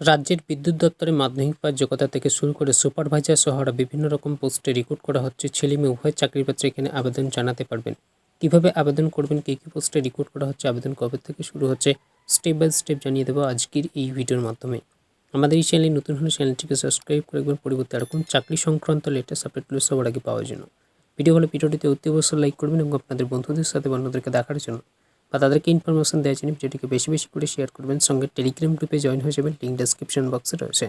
রাজ্যের বিদ্যুৎ দপ্তরে মাধ্যমিক পাস যোগ্যতা থেকে শুরু করে সুপারভাইজার সহ বিভিন্ন রকম পোস্টে রিক্রুট করা হচ্ছে। ছেলে মেয়ে উভয় চাকরির পাত্রে এখানে আবেদন জানাতে পারবেন। কীভাবে আবেদন করবেন, কী কী পোস্টে রিক্রুট করা হচ্ছে, আবেদন কবে থেকে শুরু হচ্ছে, স্টেপ বাই স্টেপ জানিয়ে দেবো আজকের এই ভিডিওর মাধ্যমে। আমাদের এই চ্যানেলে নতুন হলে চ্যানেলটিকে সাবস্ক্রাইব করে একবার পরিবর্তে এরকম চাকরি সংক্রান্ত লেটেস্ট আপডেটগুলো সবার আগে পাওয়ার জন্য। ভিডিও হলে ভিডিওটিতে অতি অবশ্যই লাইক করবেন এবং আপনাদের বন্ধুদের সাথে অন্যদেরকে দেখার জন্য বা তাদেরকে ইনফরমেশন দেওয়ার জন্য ভিডিওটিকে বেশি বেশি করে শেয়ার করবেন। সঙ্গে টেলিগ্রাম গ্রুপে জয়েন হয়ে যাবেন। লিঙ্ক ডেসক্রিপশন বক্সে রয়েছে।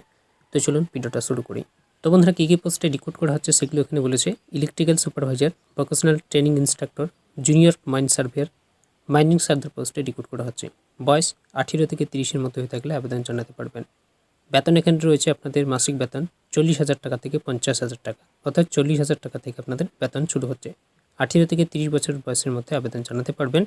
তো চলুন ভিডিওটা শুরু করি। তো বন্ধুরা, কী কী পোস্টে রিক্রুট করা হচ্ছে সেগুলো এখানে বলেছে। Electrical supervisor professional training instructor junior mine surveyor mining server পোস্টে রিক্রুট করা হচ্ছে। বয়স আঠেরো থেকে তিরিশের মধ্যে হয়ে থাকলে আবেদন জানাতে পারবেন। বেতন এখানে রয়েছে আপনাদের মাসিক বেতন চল্লিশ হাজার টাকা থেকে পঞ্চাশ হাজার টাকা। অর্থাৎ চল্লিশ হাজার টাকা থেকে আপনাদের বেতন শুরু হচ্ছে। আঠেরো থেকে তিরিশ বছর বয়সের মধ্যে আবেদন জানাতে পারবেন।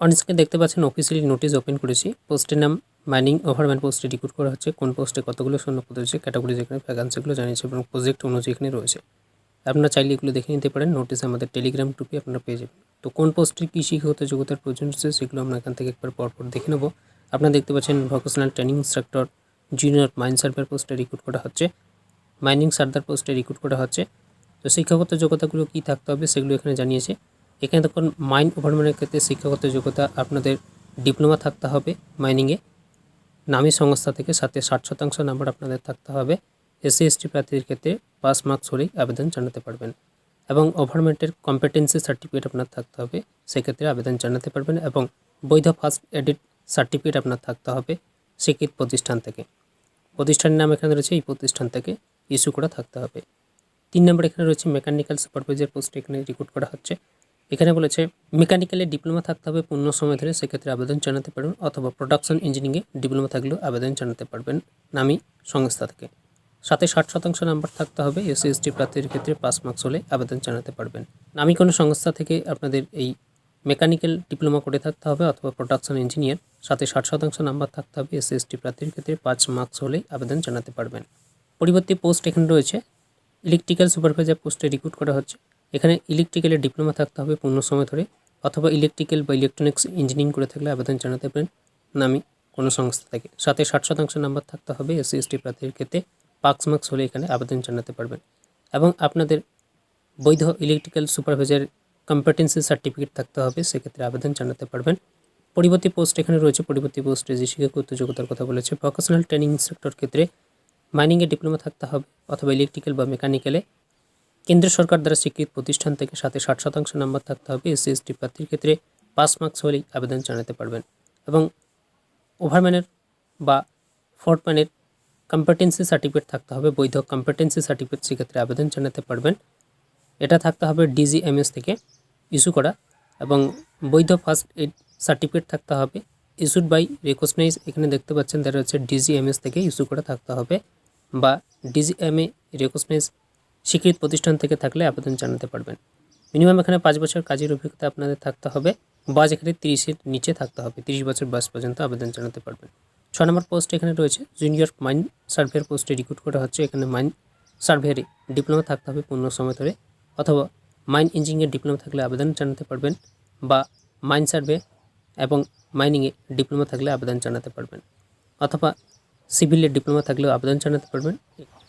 অনস্ক্রিনে দেখতে পাচ্ছেন অফিসিয়ালি নোটিশ ওপেন করেছি। পোস্টের নাম মাইনিং ওভারম্যান পোস্টে রিক্রুট করা হচ্ছে। কোন পোস্টে কতগুলো শূন্য পদ রয়েছে ক্যাটাগরি যেখানে ভ্যাকান্সিগুলো জানিয়েছে এবং প্রজেক্ট অনুযায়ী এখানে রয়েছে। আপনারা চাইলে এগুলো দেখে নিতে পারেন। নোটিস আমাদের টেলিগ্রাম গ্রুপে আপনারা পেয়ে যাবেন। তো কোন পোস্টে কী শিক্ষাগত যোগ্যতার প্রয়োজন রয়েছে সেগুলো আমরা এখান থেকে একবার পরপর দেখে নেব। আপনারা দেখতে পাচ্ছেন vocational training instructor junior mine server পোস্টে রিক্রুট করা হচ্ছে। মাইনিং সার্ভার পোস্টে রিক্রুট করা হচ্ছে। তো শিক্ষাগত যোগ্যতাগুলো কী থাকতে হবে, সেগুলো এখানে জানিয়েছে। এখানে দেখুন মাইন ওভারম্যানের ক্ষেত্রে শিক্ষাগত যোগ্যতা আপনাদের ডিপ্লোমা থাকতে হবে মাইনিংয়ে নামী সংস্থা থেকে সাথে ষাট শতাংশ নাম্বার আপনাদের থাকতে হবে। এসসি এসটি প্রার্থীদের ক্ষেত্রে পাস মার্কস হলেই আবেদন জানাতে পারবেন। এবং ওভারমেন্টের কম্পিটেন্সি সার্টিফিকেট আপনার থাকতে হবে, সেক্ষেত্রে আবেদন জানাতে পারবেন এবং বৈধ ফার্স্ট এডিট সার্টিফিকেট আপনার থাকতে হবে স্বীকৃত প্রতিষ্ঠান থেকে। প্রতিষ্ঠানের নাম এখানে রয়েছে, এই প্রতিষ্ঠান থেকে ইস্যু করা থাকতে হবে। তিন নম্বর এখানে রয়েছে মেকানিক্যাল সুপারভাইজার পোস্ট এখানে রিক্রুট করা হচ্ছে। এখানে বলেছে, মেকানিক্যালে ডিপ্লোমা থাকতে হবে পূর্ণ সময় ধরে, সেক্ষেত্রে আবেদন জানাতে পারবেন অথবা প্রোডাকশন ইঞ্জিনিয়ারিংয়ে ডিপ্লোমা থাকলেও আবেদন জানাতে পারবেন নামি সংস্থা থেকে। সাথে ষাট শতাংশ নাম্বার থাকতে হবে, এসসি, এসটি প্রার্থীর ক্ষেত্রে পাস মার্কস হলে আবেদন জানাতে পারবেন। নামি কোনো সংস্থা থেকে আপনাদের এই মেকানিক্যাল ডিপ্লোমা করে থাকতে হবে অথবা প্রোডাকশন ইঞ্জিনিয়ার, সাথে ষাট শতাংশ নাম্বার থাকতে হবে, এসসি, এসটি প্রার্থীর ক্ষেত্রে পাঁচ মার্কস হলেই আবেদন জানাতে পারবেন। পরিবর্তী পোস্ট এখানে রয়েছে, ইলেকট্রিক্যাল সুপারভাইজার পোস্টে রিক্রুট করা হচ্ছে। এখানে ইলেকট্রিক্যালের ডিপ্লোমা থাকতে হবে পূর্ণ সময় ধরে, অথবা ইলেকট্রিক্যাল বা ইলেকট্রনিক্স ইঞ্জিনিয়ারিং করে থাকলে আবেদন জানাতে পারেন। নামি কোনো সংস্থা থেকে। সাথে ষাট শতাংশ নাম্বার থাকতে হবে এসসি এসটি প্রার্থীর ক্ষেত্রে। পাক্স মার্কস হলে এখানে আবেদন জানাতে পারবেন। এবং আপনাদের বৈধ ইলেকট্রিক্যাল সুপারভাইজার কম্পিটেন্সি সার্টিফিকেট থাকতে হবে, সেক্ষেত্রে আবেদন জানাতে পারবেন। পরিবর্তী পোস্ট এখানে রয়েছে। পরিবর্তী পোস্টে যে শিক্ষাগত যোগ্যতার কথা বলেছে ভোকেশনাল ট্রেনিং ইনস্ট্রাক্টর ক্ষেত্রে মাইনিংয়ে ডিপ্লোমা থাকতে হবে, অথবা ইলেকট্রিক্যাল বা মেকানিক্যালে কেন্দ্র সরকার দ্বারা স্বীকৃত প্রতিষ্ঠান থেকে সাথে ষাট শতাংশ নাম্বার থাকতে হবে। এসসি এসটি প্রার্থীর ক্ষেত্রে পাস মার্কস হলেই আবেদন জানাতে পারবেন এবং ওভারম্যানের বা ফোর্টম্যানের কম্পিটেন্সি সার্টিফিকেট থাকতে হবে। বৈধ কম্পিটেন্সি সার্টিফিকেট সেক্ষেত্রে আবেদন জানাতে পারবেন। এটা থাকতে হবে ডিজিএমএস থেকে ইস্যু করা এবং বৈধ ফার্স্ট এড সার্টিফিকেট থাকতে হবে। ইস্যুড বাই রেকগনাইজ এখানে দেখতে পাচ্ছেন তারা হচ্ছে ডিজিএমএস থেকে ইস্যু করা থাকতে হবে বা ডিজিএমএ রেকগনাইজ স্বীকৃত প্রতিষ্ঠান থেকে থাকলে আবেদন জানাতে পারবেন। মিনিমাম এখানে পাঁচ বছর কাজের অভিজ্ঞতা আপনাদের থাকতে হবে। বয়স এখানে তিরিশের নিচে থাকতে হবে। তিরিশ বছর বয়স পর্যন্ত আবেদন জানাতে পারবেন। ছ নম্বর পোস্ট এখানে রয়েছে জুনিয়র মাইন সার্ভেয়ার পোস্টে রিক্রুট করা হচ্ছে। এখানে মাইন সার্ভেয়ারে ডিপ্লোমা থাকতে হবে পূর্ণ সময় ধরে। অথবা মাইন ইঞ্জিনিয়ার ডিপ্লোমা থাকলে আবেদন জানাতে পারবেন বা মাইন সার্ভে এবং মাইনিংয়ে ডিপ্লোমা থাকলে আবেদন জানাতে পারবেন। অথবা সিভিলের ডিপ্লোমা থাকলেও আবেদন জানাতে পারবেন।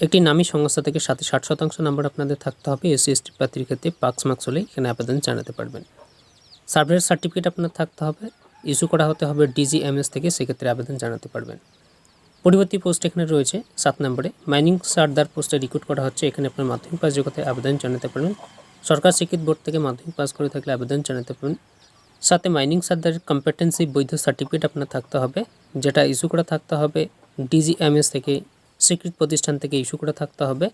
একটি নামী সংস্থা থেকে সাথে ষাট শতাংশ নাম্বার আপনাদের থাকতে হবে। এসসি এসটি প্রার্থীর ক্ষেত্রে পাক্স মার্কস হলেই এখানে আবেদন জানাতে পারবেন। সার্ভেয়ার সার্টিফিকেট আপনার থাকতে হবে। ইস্যু করা হতে হবে ডিজিএমএস থেকে, সেক্ষেত্রে আবেদন জানাতে পারবেন। পরিবর্তী পোস্ট এখানে রয়েছে সাত নম্বরে। মাইনিং সার্দার পোস্টে রিক্রুট করা হচ্ছে। এখানে আপনার মাধ্যমিক পাস যোগ্যতায় আবেদন জানাতে পারবেন। সরকার স্বীকৃত বোর্ড থেকে মাধ্যমিক পাস করে থাকলে আবেদন জানাতে পারবেন। সাথে মাইনিং সার্দারের কম্পিটেন্সি বৈধ সার্টিফিকেট আপনার থাকতে হবে। যেটা ইস্যু করা থাকতে হবে ডিজিএমএস থেকে স্বীকৃত প্রতিষ্ঠান থেকে ইস্যু করে থাকতে হবে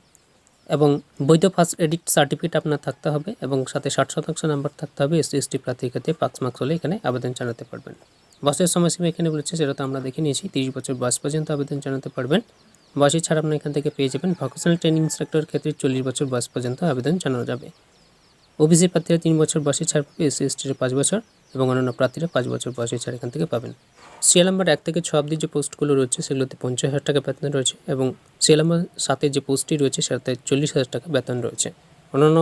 এবং বৈধ ফার্স্ট এডিট সার্টিফিকেট আপনার থাকতে হবে এবং সাথে ষাট শতাংশ নাম্বার থাকতে হবে। এসসি এসটি প্রার্থীর ক্ষেত্রে পাঁচ মার্কস হলে এখানে আবেদন জানাতে পারবেন। বয়সের সময়সীমা এখানে বলেছে সেটা তো আমরা দেখে নিয়েছি, তিরিশ বছর বয়স পর্যন্ত আবেদন জানাতে পারবেন। বয়সের ছাড় আপনার এখান থেকে পেয়ে যাবেন। ভোকেশনাল ট্রেনিং ইনস্ট্রাক্টরের ক্ষেত্রে চল্লিশ বছর বয়স পর্যন্ত আবেদন জানানো যাবে। ওবিসি প্রার্থীরা তিন বছর বয়সে ছাড় পাবে এসসি এসটির পাঁচ বছর। এবং অন্যান্য প্রার্থীরা পাঁচ বছর বয়সে ছাড় এখান থেকে পাবেন। সিএল নাম্বার এক থেকে ছ অব্দি যে পোস্টগুলো রয়েছে, সেগুলোতে পঞ্চাশ হাজার টাকা বেতন রয়েছে এবং সিএল নাম্বার সাতে যে পোস্টটি রয়েছে, সেটাতে চল্লিশ হাজার টাকা বেতন রয়েছে। অন্যান্য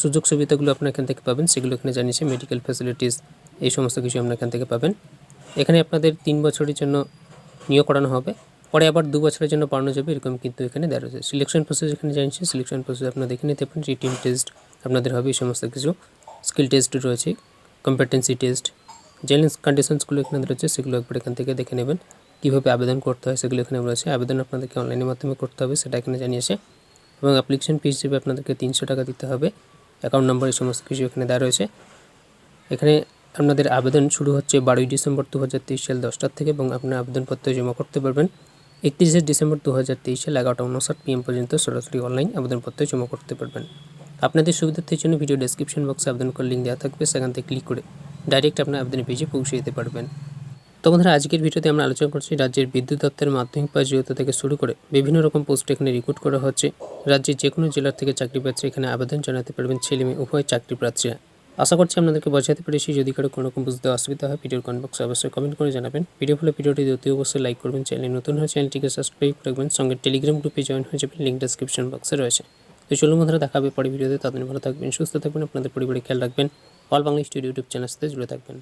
সুযোগ সুবিধাগুলো আপনার এখান থেকে পাবেন, সেগুলো এখানে জানিয়েছে মেডিকেল ফ্যাসিলিটিস এই সমস্ত কিছু আপনার এখান থেকে পাবেন। এখানে আপনাদের তিন বছরের জন্য নিয়োগ করানো হবে, পরে আবার দু বছরের জন্য বাড়ানো যাবে, এরকম কিন্তু এখানে দেওয়া রয়েছে। সিলেকশন প্রসেস এখানে জানিয়েছে সিলেকশন প্রসেস আপনারা দেখে নিতে পারেন রিটিন টেস্ট আপনাদের হবে, এই সমস্ত কিছু। স্কিল টেস্ট রয়েছে। কম্পিটেন্সি টেস্ট জেলেন্স কন্ডিশনসগুলো এখানে রয়েছে, সেগুলো একবার এখান থেকে দেখে নেবেন। কীভাবে আবেদন করতে হয় সেগুলো এখানে রয়েছে। আবেদন আপনাদেরকে অনলাইনের মাধ্যমে করতে হবে, সেটা এখানে জানিয়েছে এবং অ্যাপ্লিকেশন ফি হিসেবে আপনাদেরকে তিনশো টাকা দিতে হবে। অ্যাকাউন্ট নম্বর এই সমস্ত কিছু এখানে দেওয়া রয়েছে। এখানে আপনাদের আবেদন শুরু হচ্ছে বারোই ডিসেম্বর দু হাজার তেইশ সাল দশটার থেকে এবং আপনার আবেদনপত্র জমা করতে পারবেন। একত্রিশে ডিসেম্বর দু হাজার তেইশ সাল এগারোটা উনষাট পিএম পর্যন্ত সরাসরি অনলাইন আবেদনপত্র জমা করতে পারবেন। আপনাদের সুবিধার্থের জন্য ভিডিও ডেসক্রিপশন বক্সে আবেদন করার লিঙ্ক দেওয়া থাকবে, সেখান থেকে ক্লিক করে ডাইরেক্ট আপনার আবেদনের পেজে পৌঁছে যেতে পারবেন। তো বন্ধুরা, আজকের ভিডিওতে আমরা আলোচনা করছি রাজ্যের বিদ্যুৎ দপ্তরের মাধ্যমিক পাস থেকে শুরু করে বিভিন্ন রকম পোস্ট এখানে রিক্রুট করা হচ্ছে। রাজ্যের যে কোনো জেলার থেকে চাকরি প্রার্থী এখানে আবেদন জানাতে পারবেন ছেলে মেয়ে, উভয় চাকরি প্রার্থীরা। আশা করছি আপনাদেরকে বোঝাতে পেরেছি। যদি কারও কোনো রকম বুঝতে অসুবিধা হয় ভিডিওর কমেন্ট বক্সে অবশ্যই কমেন্ট করে জানাবেন। ভিডিও ফলে ভিডিওটি অতি অবশ্যই লাইক করবেন। চ্যানেল নতুন হয় চ্যানেলটিকে সাবস্ক্রাইব রাখবেন। সঙ্গে টেলিগ্রাম গ্রুপে জয়েন হয়ে যাবেন। লিঙ্ক ডেসক্রিপশন বক্সে রয়েছে। তো চলুন বন্ধুরা দেখাবে পরে ভিডিওতে। তাদের ভালো থাকবেন, সুস্থ থাকবেন, আপনাদের পরিবারে খেয়াল রাখবেন। All Bangla studio YouTube channel সাথে জুড়ে থাকবেন।